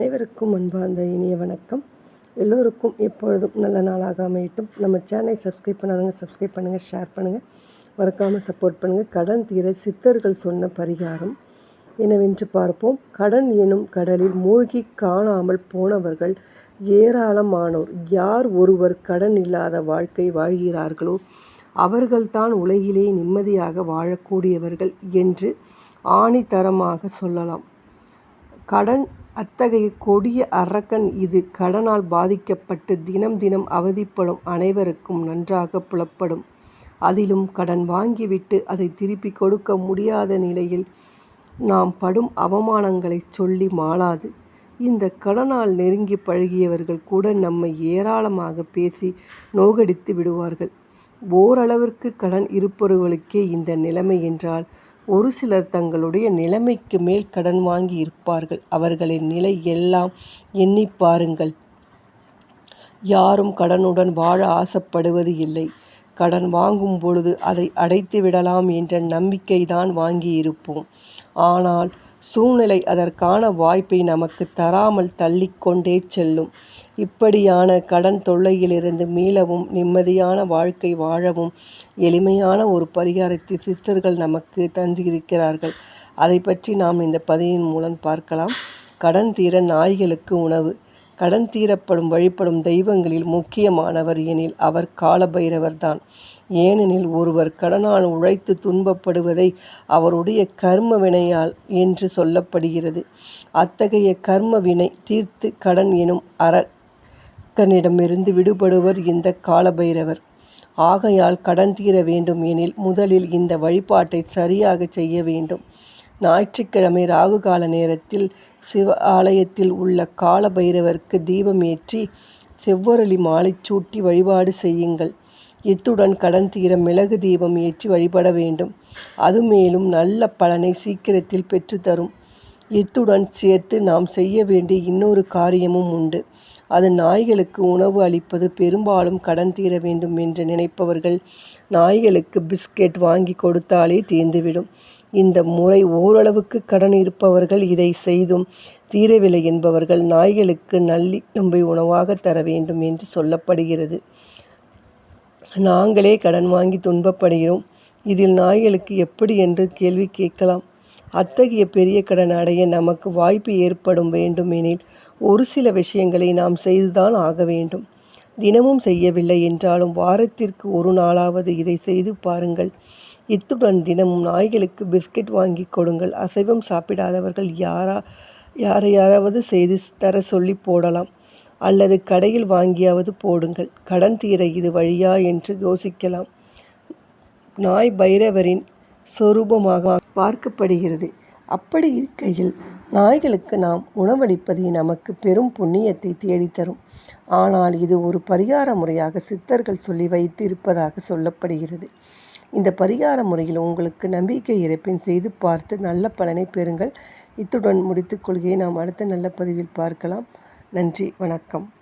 அனைவருக்கும் அன்பார்ந்த இனிய வணக்கம். எல்லோருக்கும் எப்பொழுதும் நல்ல நாளாக அமையட்டும். நம்ம சேனலை சப்ஸ்கிரைப் பண்ணாதவங்க சப்ஸ்கிரைப் பண்ணுங்கள் ஷேர் பண்ணுங்கள் மறக்காமல் சப்போர்ட் பண்ணுங்கள் கடன் தீர சித்தர்கள் சொன்ன பரிகாரம் என்னவென்று பார்ப்போம். கடன் எனும் கடலில் மூழ்கி காணாமல் போனவர்கள் ஏராளமானோர். யார் ஒருவர் கடன் இல்லாத வாழ்க்கை வாழ்கிறார்களோ அவர்கள்தான் உலகிலே நிம்மதியாக வாழக்கூடியவர்கள் என்று ஆணித்தரமாக சொல்லலாம். கடன் அத்தகைய கொடிய அரக்கன் இது கடனால் பாதிக்கப்பட்டு தினம் தினம் அவதிப்படும் அனைவருக்கும் நன்றாக புலப்படும். அதிலும் கடன் வாங்கிவிட்டு அதை திருப்பி கொடுக்க முடியாத நிலையில் நாம் படும் அவமானங்களை சொல்லி மாளாது. இந்த கடனால் நெருங்கி பழகியவர்கள் கூட நம்மை ஏராளமாக பேசி நோகடித்து விடுவார்கள். ஓரளவிற்கு கடன் இருப்பவர்களுக்கே இந்த நிலைமை என்றால் ஒரு சிலர் தங்களுடைய நிலைமைக்கு மேல் கடன் வாங்கி இருப்பார்கள். அவர்களின் நிலை எல்லாம் எண்ணி பாருங்கள். யாரும் கடனுடன் வாழ ஆசைப்படுவது இல்லை. கடன் வாங்கும் பொழுது அதை அடைத்து விடலாம் என்ற நம்பிக்கைதான் வாங்கியிருப்போம். ஆனால் சூழ்நிலை அதற்கான வாய்ப்பை நமக்கு தராமல் தள்ளிக்கொண்டே செல்லும். இப்படியான கடன் தொல்லையிலிருந்து மீளவும் நிம்மதியான வாழ்க்கை வாழவும் எளிமையான ஒரு பரிகாரத்தை சித்தர்கள் நமக்கு தந்திருக்கிறார்கள். அதை பற்றி நாம் இந்த பதிவின் மூலம் பார்க்கலாம். கடன் தீர நாய்களுக்கு உணவு. கடன் தீரப்படும் வழிபடும் தெய்வங்களில் முக்கியமானவர் எனில் அவர் காலபைரவர்தான். ஏனெனில் ஒருவர் கடனால் உழைத்து துன்பப்படுவதை அவருடைய கர்ம வினையால் என்று சொல்லப்படுகிறது. அத்தகைய கர்ம வினை தீர்த்து கடன் எனும் அரக்கனிடமிருந்து விடுபடுவர் இந்த காலபைரவர். ஆகையால் கடன் தீர வேண்டும் எனில் முதலில் இந்த வழிபாட்டை சரியாக செய்ய வேண்டும். ஞாயிற்றுக்கிழமை ராகு கால நேரத்தில் சிவ ஆலயத்தில் உள்ள கால பைரவருக்கு தீபம் ஏற்றி செவ்வொருளி மாலை சூட்டி வழிபாடு செய்யுங்கள். இத்துடன் கடன் தீர மிளகு தீபம் ஏற்றி வழிபட வேண்டும். அது மேலும் நல்ல பலனை சீக்கிரத்தில் பெற்றுத்தரும் இத்துடன் சேர்த்து நாம் செய்ய வேண்டிய இன்னொரு காரியமும் உண்டு. அது நாய்களுக்கு உணவு அளிப்பது பெரும்பாலும் கடன் தீர வேண்டும் என்று நினைப்பவர்கள் நாய்களுக்கு பிஸ்கெட் வாங்கி கொடுத்தாலே தீர்ந்துவிடும். இந்த முறை ஓரளவுக்கு கடன் இருப்பவர்கள் இதை செய்தும் தீரவில்லை என்பவர்கள் நாய்களுக்கு நல்லி உணவாக தர வேண்டும் என்று சொல்லப்படுகிறது. நாங்களே கடன் வாங்கி துன்பப்படுகிறோம். இதில் நாய்களுக்கு எப்படி என்று கேள்வி கேட்கலாம். அத்தகைய பெரிய கடன் அடைய நமக்கு வாய்ப்பு ஏற்படும் வேண்டுமெனில் ஒரு சில விஷயங்களை நாம் செய்துதான் ஆக வேண்டும். தினமும் செய்யவில்லை என்றாலும் வாரத்திற்கு ஒரு நாளாவது இதை செய்து பாருங்கள். இத்துடன் தினமும் நாய்களுக்கு பிஸ்கட் வாங்கி கொடுங்கள். அசைவம் சாப்பிடாதவர்கள் யாரா யாரை யாராவது செய்து தர சொல்லி போடலாம். அல்லது கடையில் வாங்கியாவது போடுங்கள். கடன் தீர இது வழியா என்று யோசிக்கலாம். நாய் பைரவரின் சொரூபமாக பார்க்கப்படுகிறது. அப்படி இருக்கையில் நாய்களுக்கு நாம் உணவளிப்பது நமக்கு பெரும் புண்ணியத்தை தேடித்தரும். ஆனால் இது ஒரு பரிகார முறையாக சித்தர்கள் சொல்லி வைத்து இருப்பதாக சொல்லப்படுகிறது. இந்த பரிகார முறையில் உங்களுக்கு நம்பிக்கை இறப்பின் செய்து பார்த்து நல்ல பலனை பெறுங்கள். இத்துடன் முடித்துக்கொள்கையை நாம் அடுத்த நல்ல பதிவில் பார்க்கலாம். நன்றி வணக்கம்.